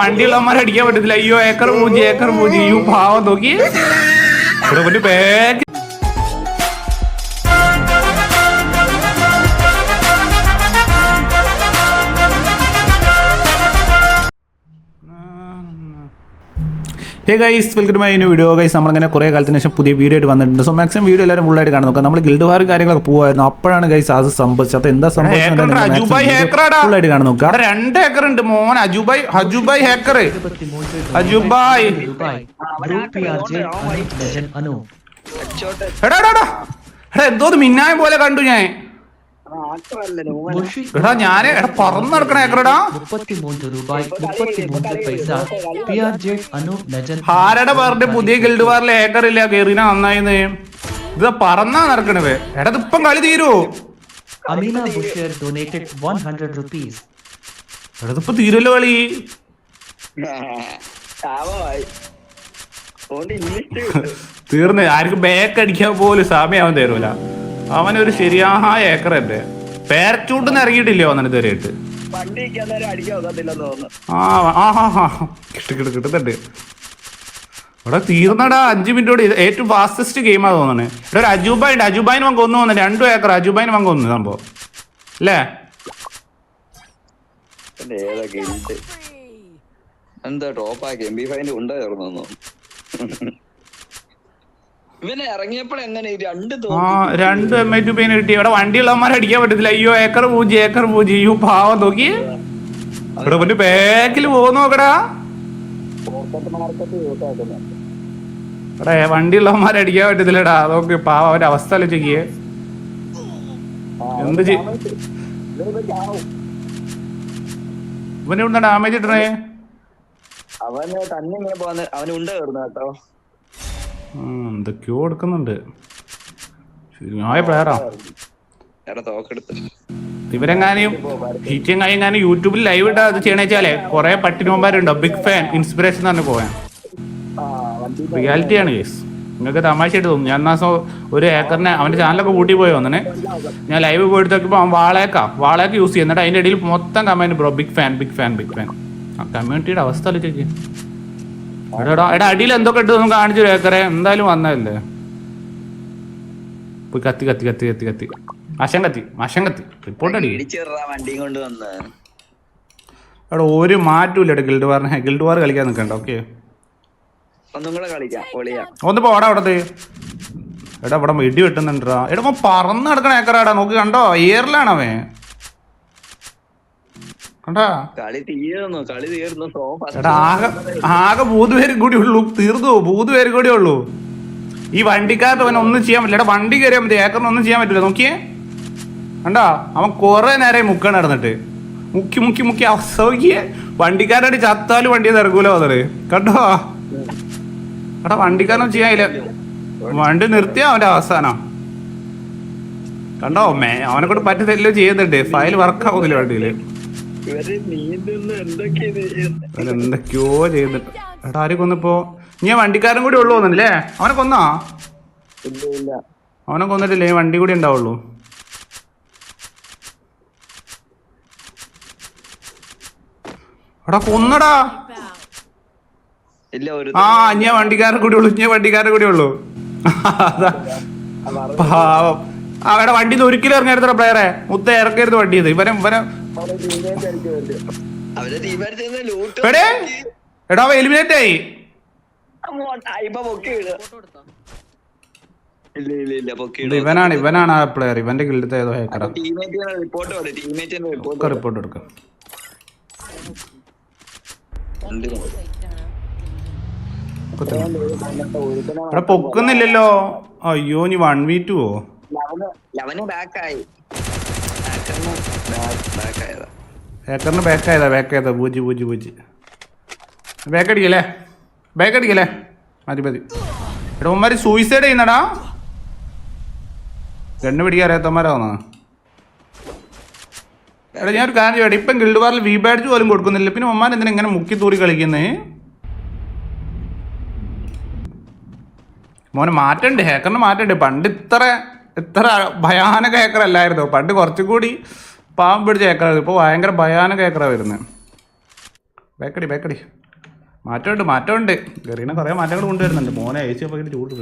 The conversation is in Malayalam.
വണ്ടിയുള്ളവന്മാരെ അടിക്കാൻ പറ്റത്തില്ല. അയ്യോ ഏക്കർ മൂഞ്ചി ഏക്കർ മൂഞ്ചി അയ്യോ പാവം നോക്കി മുന്നിൽ hey guys welcome my new video guys നമ്മളിങ്ങനെ കുറേ കാലത്തിന് ശേഷം പുതിയ വീഡിയോ ആയിട്ട് വന്നിട്ടുണ്ട്. സോ മാക്സിമം വീഡിയോ എല്ലാവരും ഫുള്ളായിട്ട് കാണാൻ നോക്കാം നമ്മൾ ഗിൽഡ് വാർ കാര്യങ്ങളൊക്കെ പോകുമായിരുന്നു അപ്പോഴാണ് ഗൈസ് അത് സംഭവിച്ചത്. അത് എന്താ സംഭവിച്ചത്. ഫുള്ളായിട്ട് കാണാൻ നോക്കാം. രണ്ട് ഏക്കർ ഉണ്ട് മോൻ. അജുബായ് ഹജുബായ് ഹേക്കർ അജുബായ്. എടാ എന്തോ മിന്നായം പോലെ കണ്ടു ഞാൻ. എടാ ഞാൻ എടാ പറന്ന് നടക്കണ ഏക്കറടാ മുപ്പത്തിമൂന്ന് രൂപായ് മുപ്പത്തിമൂന്ന് പൈസ. P R J Anu legend ആരുടെ പേരുടെ പുതിയ ഗിൽഡ് വാറിൽ ഏക്കർ ഇല്ല കേറിന നന്നായിന്ന്. ഇത് പറന്നാ നടക്കണത്. എടാ ഇപ്പം കളി തീരൂ. Ameena Busher donated one hundred rupees എടാ ഇപ്പൊ തീരുമല്ലോ കളി. തീർന്ന്. ആർക്കും ബാക്ക് അടിക്കാൻ പോലും സമയം അവൻ തരൂല. അവനൊരു ശരിയായ ഏക്കർ പേരച്ചൂട്ട് പേരച്ചൂട്ടിന്ന് ഇറങ്ങിയിട്ടില്ലയോ അവനെ ഇതുവരെയായിട്ട്? തോന്നുന്നു ആ ആ ഹാ ഹാ കിട്ടു കിട്ടു കിട്ടുന്നുണ്ട് ഇവിടെ തീർന്നടാ. അഞ്ച് മിനിറ്റോട് ഏറ്റവും ഫാസ്റ്റസ്റ്റ് ഗെയിമാ തോന്നുന്നത് ഇവിടെ ഒരു അജൂബായി ഉണ്ട് അജൂബായിന് വാങ്ങ ഒന്ന് വന്നു രണ്ടു ഏക്കർ. അജൂബായിന് വാങ്ങ ഒന്ന് സംഭവം. അല്ലേ? എന്താ ടോപ്പാക്കി എം ബി ഫൈവിന്റെ ഉണ്ടായിരുന്നു ചേർന്നു രണ്ട് എം ഐ ടു പെയിന് കിട്ടി. ഇവിടെ വണ്ടിയുള്ളവന്മാരെ അടിക്കാൻ പറ്റത്തില്ല. അയ്യോ ഏക്കർ പൂജി ഏക്കർ പൂജി അയ്യോ പാവം നോക്കി ഇവിടെ പിന്നെ ബാക്കിൽ പോകുന്നു നോക്കടാ. വണ്ടി ഇവിടെ വണ്ടിയുള്ളവന്മാരെ അടിക്കാൻ പറ്റത്തില്ലടാ. നോക്ക് പാവം അവന്റെ അവസ്ഥ ആലോചിക്കേ. എന്ത് ചെയ്യും ഡാമേജ് ഇട്ടണേ അവന് തന്നെ ഇങ്ങനെ പോവാന്ന് അവന് ഉണ്ട് കേട്ടോ. എന്തൊക്കെയോ എടുക്കുന്നുണ്ട്. ശരിയായ പ്ലെയറാ ഇവരെങ്ങാനും ഹിറ്റെങ്ങാനും യൂട്യൂബിൽ ലൈവ് ഇട്ടാ അത് ചെയ്യണേച്ചാലേ കുറെ പട്ടിനോമാരുണ്ടോ ബിഗ് ഫാൻ ഇൻസ്പിറേഷൻ തന്നെ പോയാൻ റിയാലിറ്റിയാണ് കേസ് നിങ്ങൾക്ക് തമാശയായിട്ട് തോന്നും. ഞാൻ എന്നാ ഒരു ഏക്കറിനെ അവന്റെ ചാനലൊക്കെ കൂട്ടി പോയി വന്നേ ഞാൻ ലൈവ് പോയിട്ട് നോക്കിയപ്പോൾ അവൻ വാളേക്കാ. വാളേക്ക് യൂസ് ചെയ്യുന്നുണ്ട് അതിന്റെ ഇടയിൽ മൊത്തം comment bro big fan big fan big fan ആ കമ്മ്യൂണിറ്റിയുടെ അവസ്ഥ ആലോചിക്ക് എടാ എടാ അടിയിൽ എന്തൊക്കെ ഇട്ട് നമുക്ക് കാണിച്ചു ഏക്കറെ എന്തായാലും വന്നതല്ലേ? പോയി കത്തി കത്തി കത്തി കത്തി കത്തി. മശം കത്തി മശം കത്തി. റിപ്പോർട്ട് അടി വണ്ടിയും കൊണ്ട് വന്ന്. എടാ ഒരു മാറ്റൂല ഗിൽഡ് വാറിന് ഗിൽഡ് വാർ കളിക്കാൻ നിൽക്കണ്ട ഓക്കെ ഒന്നും കൂടെ കളിക്കാം ഒന്ന് പോടാ അവിടെ എടാ ഇവിടെ ഇടി വെട്ടുന്നുണ്ടാ എടാ പറന്ന് നടക്കണ ഏക്കറാടാ നോക്ക് കണ്ടോ? എയറിലാണ് അവൻ. ആകെ ആകെ മൂന്ന് പേരും കൂടി ഉള്ളൂ. തീർന്നു മൂന്ന് പേരും കൂടി ഉള്ളൂ. ഈ വണ്ടിക്കാരത്ത് അവൻ ഒന്നും ചെയ്യാൻ പറ്റില്ല. എടാ വണ്ടി കയറിയാൽ മതി. ഏക്കറിന് ഒന്നും ചെയ്യാൻ പറ്റില്ല. നോക്കിയേ. കണ്ടാ? അവൻ കുറെ നേരം മുക്കാൻ നടന്നിട്ട്. മുക്കി മുക്കി മുക്കി. അവസ്ഥ നോക്കിയേ. വണ്ടിക്കാരടി ചത്താലും വണ്ടി ഇറങ്ങൂല വന്നത് കണ്ടോ? എടാ വണ്ടിക്കാരനും ചെയ്യാനില്ല വണ്ടി നിർത്തിയ അവന്റെ അവസാനം. കണ്ടോ? മേ അവനെ കൊണ്ട് പറ്റത്തെല്ലാം ചെയ്യുന്നുണ്ട്. ഫയൽ വർക്ക് ആവുന്നില്ല വണ്ടിയിൽ. എന്തൊക്കെയാ ചെയ്തിട്ട്. എടാ ആര് കൊന്നിപ്പോ? നീ വണ്ടിക്കാരൻ കൂടി ഉള്ളു വന്നല്ലേ? അവനെ കൊന്നാ? അവനെ കൊന്നിട്ടില്ലേ? ഈ വണ്ടി കൂടി ഉണ്ടാവുള്ളൂ. എടാ കൊന്നടാ. ഇല്ല ഒരു ആ ഞാൻ വണ്ടിക്കാരൻ കൂടി ഉള്ളു ഞാൻ വണ്ടിക്കാരൻ കൂടി ഉള്ളു. പാവം. അവിടെ വണ്ടി ഒരിക്കലും ഇറങ്ങരുത്ര പ്ലെയറെ. മുത്ത ഇറക്കരുത് വണ്ടി ഇത് ഇവരെ ഇവനെ അവരെ ലൂട്ട് എടേ! എലിമിനേറ്റ് ആയി. ഇവനാണ് ഇവനാണ് ആ പ്ലെയർ ഇവന്റെ ഗിൽഡത്തെ ഏതോ ഹേക്കർ റിപ്പോർട്ട് ഇവിടെ പൊക്കുന്നില്ലല്ലോ. അയ്യോ നീ വൺ വി ടു ഓ? ബാക്കായി ഹേക്കറിന് ബാക്ക് ആയതാ ബാക്ക് ആയതാ പൂജി പൂജി പൂജി ബാക്ക് അടിക്കല്ലേ ബാക്ക് അടിക്കല്ലേ മതി മതി. എടാ സൂയിസൈഡ് ചെയ്യുന്നടാ. ഗണ്ണ് പിടിക്കാൻ അറിയാത്തമാരാവുന്ന എടാ ഞാനൊരു കാര്യം ചെയ്യട്ടെ. ഇപ്പം ഗിൽഡ് വാറിൽ വി ബാഡ്ജ് പോലും കൊടുക്കുന്നില്ല. പിന്നെ ഉമ്മാൻ എന്തിനാ ഇങ്ങനെ മുക്കി തൂറി കളിക്കുന്നേ? മോനെ മാറ്റണ്ട്. ഹേക്കറിന് മാറ്റണ്ട്. പണ്ട് ഇത്ര ഇത്ര ഭയാനക ഹാക്കർ അല്ലായിരുന്നു? പണ്ട് കുറച്ചും കൂടി പാവം പിടിച്ച ഹേക്കറായിരുന്നു ഇപ്പോൾ ഭയങ്കര ഭയാനക ഹേക്കറാണ് വരുന്നത്. ബേക്കടി ബേക്കടി. മാറ്റമുണ്ട് മാറ്റമുണ്ട്. ഗറീന കുറേ മാറ്റങ്ങൾ കൊണ്ടുവരുന്നുണ്ട്. മോനെ ഏച്ചി അപ്പോൾ ചൂട്